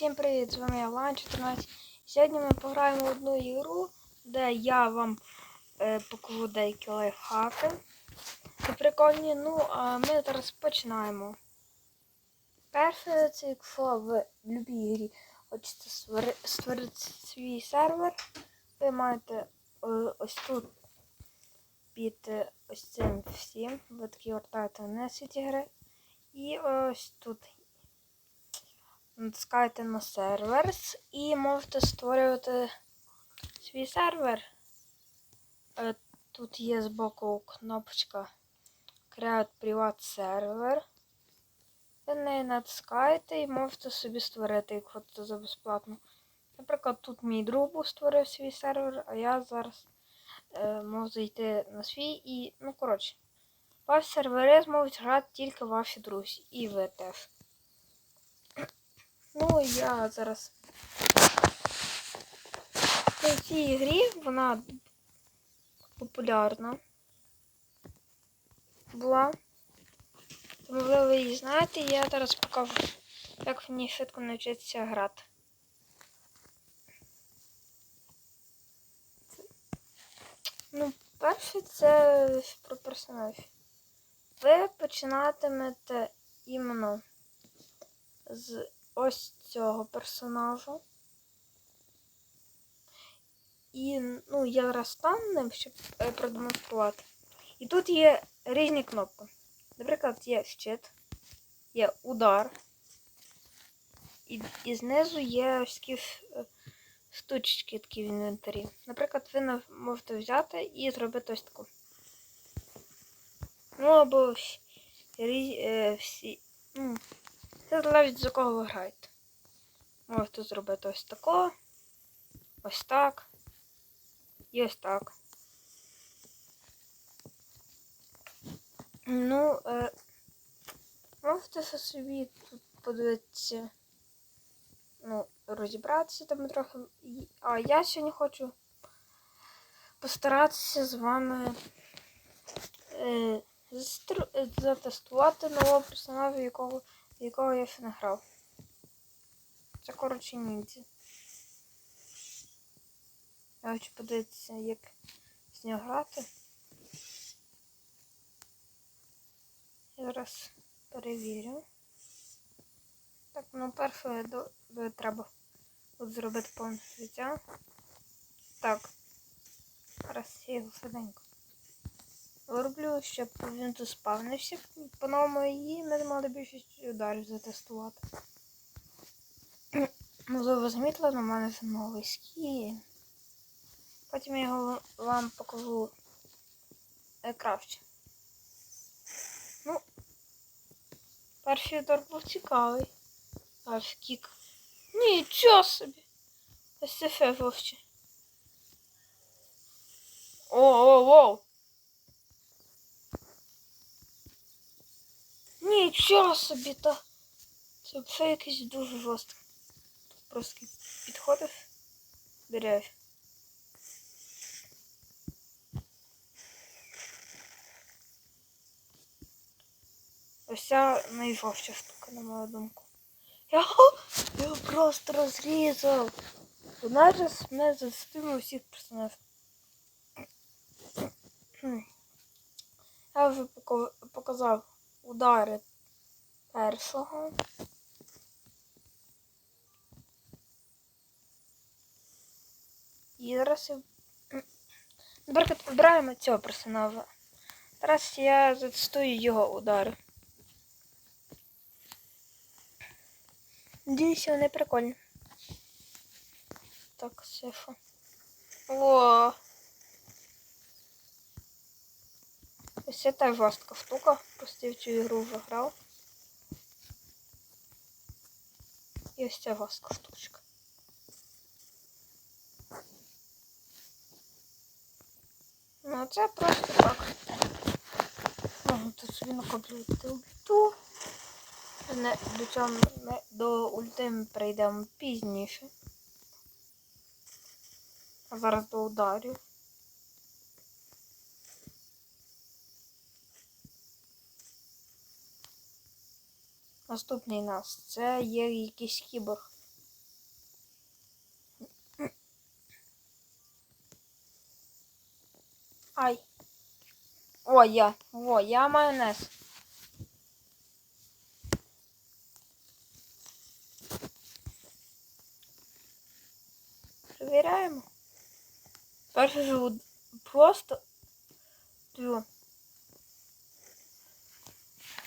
Всім привіт! З вами я Лан 14. Сьогодні ми пограємо в одну ігру, де я вам е, покажу деякі лайфхаки. Це прикольні. Ну, а ми зараз починаємо. Перше, це якщо в будь-якій грі хочете створити свій сервер, ви маєте е, ось тут під ось цим всім. Ви такі вертаєте на світі гри. І ось тут натискаєте на серверс і можете створювати свій сервер. Е, Тут є збоку кнопочка Create Private Server. Ви на неї натискаєте і можете собі створити, як хочете за безплатно. Наприклад, тут мій друг створив свій сервер, а я зараз е, можу зайти на свій і, ну, коротше, ваш сервери зможуть грати тільки ваші друзі. І ви теж. Ну, я зараз в цій грі вона популярна була. Тому ви, її знаєте, я зараз покажу, як в ній швидко навчитися грати. Ну, перше це про персонаж. Ви починатимете іменно з ось цього персонажу. І ну, я зараз стану ним, щоб е, продемонструвати. І тут є різні кнопки. Наприклад, є щит, є удар. І, і знизу є такі е, штучки такі в інвентарі. Наприклад, ви можете взяти і зробити ось таку. Ну або вс- рі- е, всі. Ну, це залежить за кого ви граєте. Можете зробити ось тако, ось так і ось так. Ну, е, можете собі тут подивитися, ну, розібратися там трохи. А я сьогодні хочу постаратися з вами е, е, затестувати нового персонажа, якого, якого я ще не грав. Це коротше ніндзя. Я хочу подивитися, як з нього грати. Я зараз перевірю. Так, ну перше до, до, треба от зробити повне життя. Так. Зараз я його швиденько. Роблю, щоб він тут спавнився по-новому і ми мали більшість ударів затестувати. Можливо, ви замітили, на мене вже новий скін. Потім я його вам покажу е, краще. Ну, перший удар був цікавий. Аж кік. Нічого собі. Ось вовче. О, о, о! Нічого собі, та. Це все якесь дуже жорстке. Тут просто підходиш, береш. Ось ця найжорстча штука, на мою думку. Я його просто розрізав. Вона мене застигла усіх персонажів. Я вже показав удари першого. І зараз я... Наприклад, вибираємо цього персонажа. Зараз я застою його удари. Надіюся, вони прикольні. Так, це що? О! Ось це жорстка штука. Просто я в цю ігру вже грав. І ось ця жорстка штучка. Ну, це просто так. Можна тут собі накоплювати ульту. Не, до цього ми до ульти ми прийдемо пізніше. А зараз до ударів. Наступний нас це є якийсь кіборг. Ай. О, я. О, я майонез. Перевіряємо. Перше живу просто.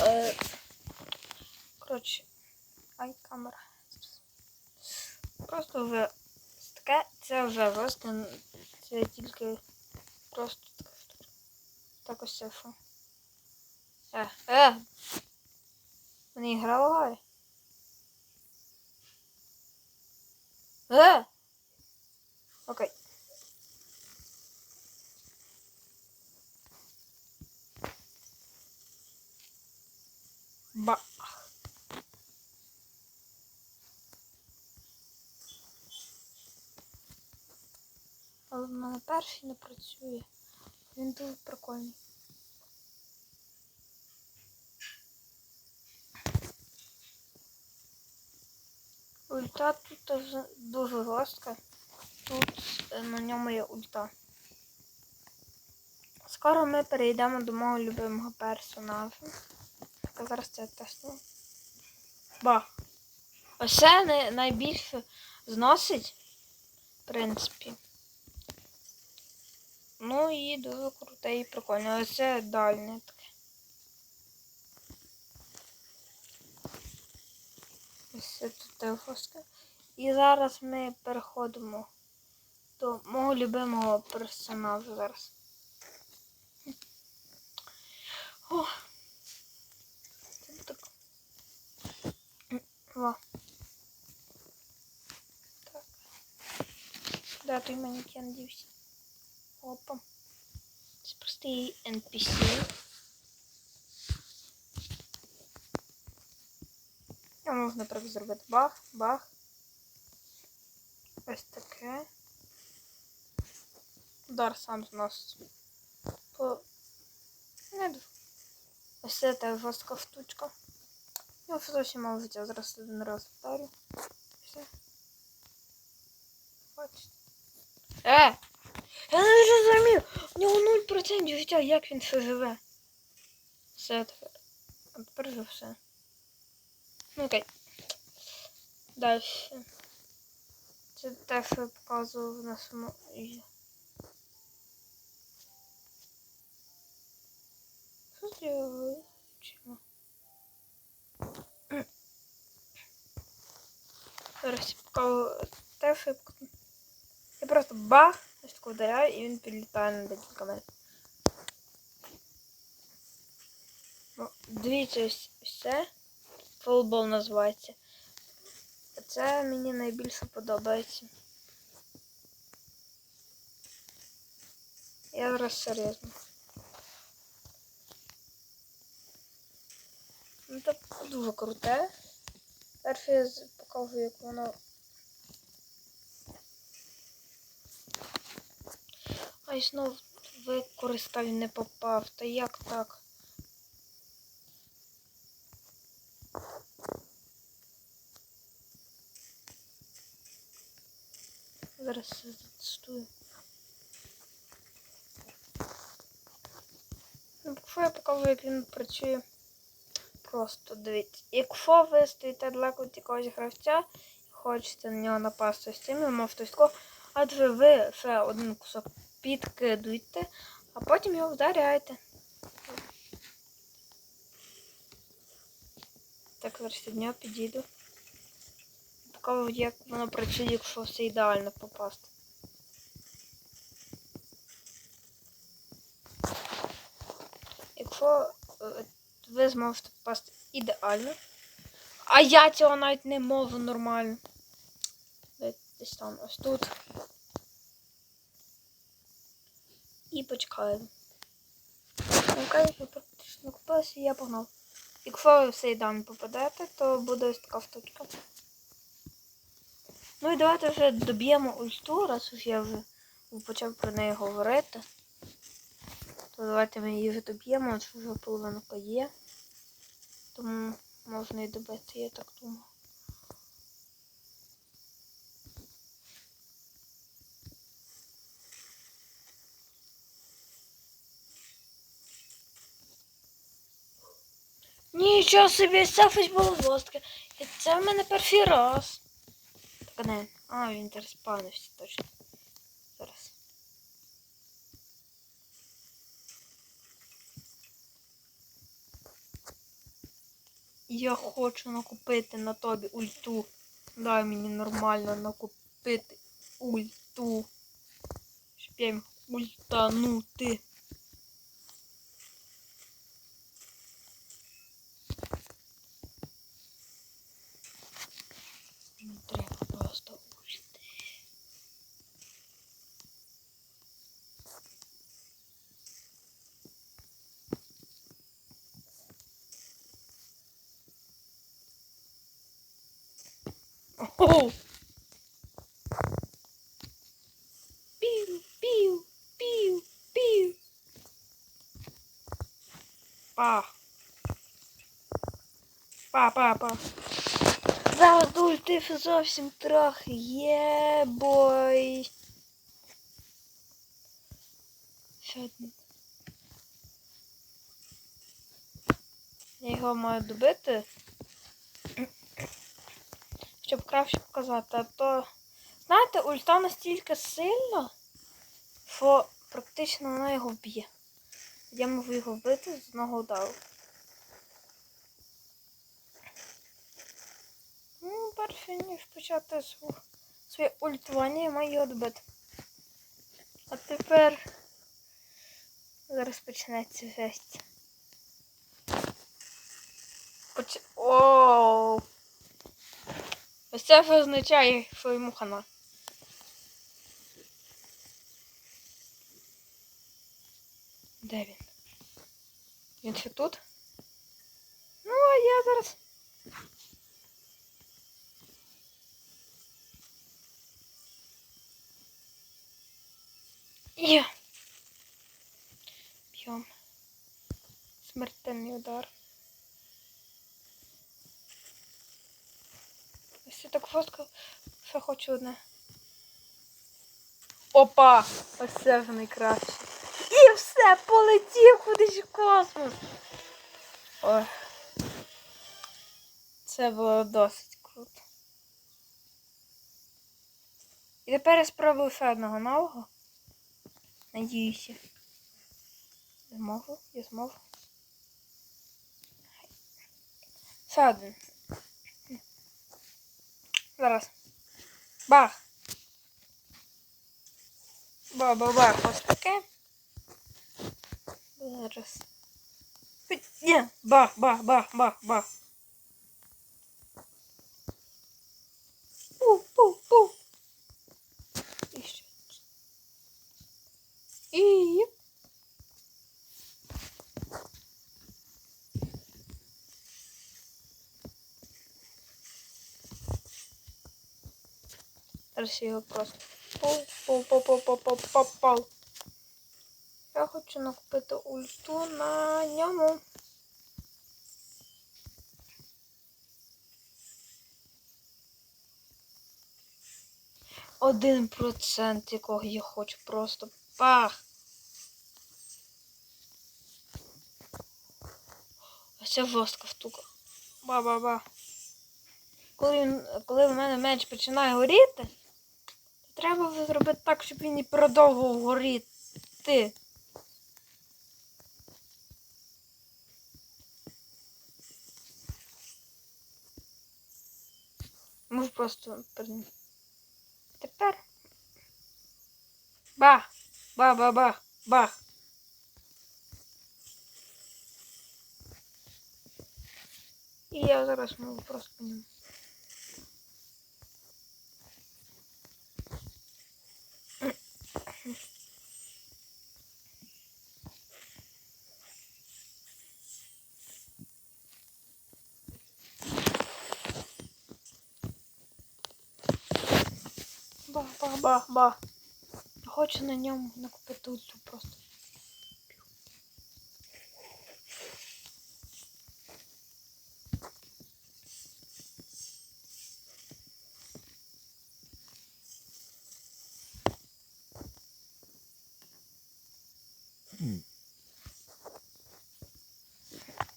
Е, коротше. Ай, камера. Просто вже таке, це вже просто Це тільки просто. Так ось це що. Е, е! Мені гра лагає. Е! Окей. Ба. Перший не працює. Він дуже прикольний. Ульта тут дуже жорстка. Тут е, на ньому є ульта. Скоро ми перейдемо до мого любимого персонажа. Так, зараз це тестую. Бах. Ось це найбільше зносить, в принципі. Ну і дуже круте і прикольне. Ось це дальне таке. Ось це тут телефоска. І зараз ми переходимо до мого любимого персонажа зараз. О! Це так. О. Так. Да, той манекен дівся. Опа. Це простий NPC. А можна так зробити бах, бах. Ось таке. Удар сам зносить. По... Не дуже. Ось це та жорстка штучка. Вже зовсім мало життя. Зараз один раз вдарю. Все. Бачите. Е! Я не зрозумів! У нього 0% життя, як він ще живе? Все тепер. А тепер вже все. Ну окей. Далі. Це те, що я показував на самому. Що я вивчила? Зараз я покажу те, що я. Я просто бах, ось таку вдаряю, і він підлітає на декілька метрів. Ну, дивіться, ось це. Називається. Це мені найбільше подобається. Я зараз серйозно. Ну це дуже круте. Перше я покажу, як воно. Ай, знов використав не попав. Та як так? Зараз все затестую. Ну, якщо я покажу, як він працює. Просто дивіться. Якщо ви стоїте далеко від якогось гравця і хочете на нього напасти з цим, ви можете ось тако, адже ви ще один кусок підкидуєте, а потім його вдаряєте. Так, зараз нього підійду. Покажу, як воно працює, якщо все ідеально попасти. Якщо е, ви зможете попасти ідеально. А я цього навіть не можу нормально. Десь там ось тут. І почекаємо. Ви практично купилися, і я погнав. Якщо ви все ідеально попадете, то буде ось така штучка. Ну і давайте вже доб'ємо ульту, раз уж я вже почав про неї говорити. То давайте ми її вже доб'ємо, адже вже половинка є. Тому можна і добити, я так думаю. Нічого собі, це було жорстке. Це в мене перший раз. Так, не. А, він зараз спавнився точно. Зараз. Я хочу накупити на тобі ульту. Дай мені нормально накупити ульту. Щоб я їм ультанути. Мені треба просто ульти. Пів, пів, пів, пів. Па. Па, па, па. Зараз ультив зовсім трохи. Є бой. Ще один. Я його маю добити. Щоб краще показати. А то, знаєте, ульта настільки сильна, що практично вона його вб'є. Я можу його вбити з одного удару. Ну, перше, ніж почати своє ультування, я маю його добити. А тепер зараз почнеться жесть. Поч... Оу! Ось це означає, що йому хана. Де він? Він ще тут? Ну, а я зараз. Є. Б'єм. Смертельний удар. Я так жорстко, що хочу одне. Опа! Ось це вже найкраще. І все, полетів кудись в космос. Ой. Це було досить круто. І тепер я спробую ще одного нового. Надіюся. Зможу, я зможу. Ще один. Зараз. Бах! Ба-ба-бах, ось таке. Зараз. Ні, бах, бах, бах, бах, бах. Пу, пу, пу. І ще. І. Зараз його просто. Пау-пау-пау-пау-пау-пау. Я хочу накупити ульту на ньому. Один процент, якого я хочу просто пах. Ось це жорстка штука. Ба-ба-ба. Коли, коли в мене меч починає горіти, треба зробити так, щоб він і продовжував горіти. Можу просто Тепер. Бах! Ба-ба-бах! Бах! І я зараз можу просто по ньому. Бах, бах. Хочу на ньому накупити ульту просто.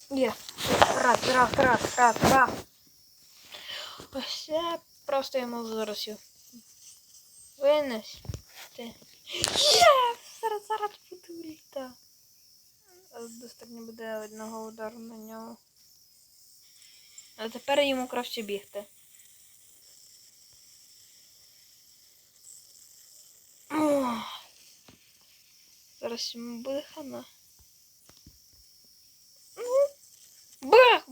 Є, раз. раз, раз, раз, раз, я просто зараз його винести. Є! Зараз, зараз буде ульта. Достатньо буде одного удару на нього. А тепер йому краще бігти. Зараз йому буде хана. Ну, Бах!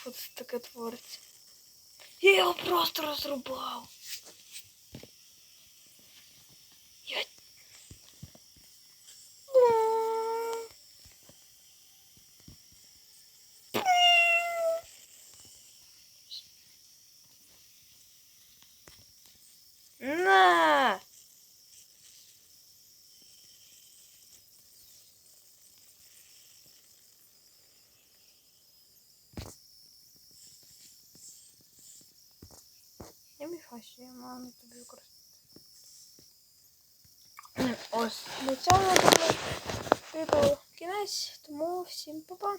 Що це таке твориться? Я його просто розрубав. Я... М. На! Я що я маю тобі використати. Ось. До цього думаю, відео кінець, тому всім па-па.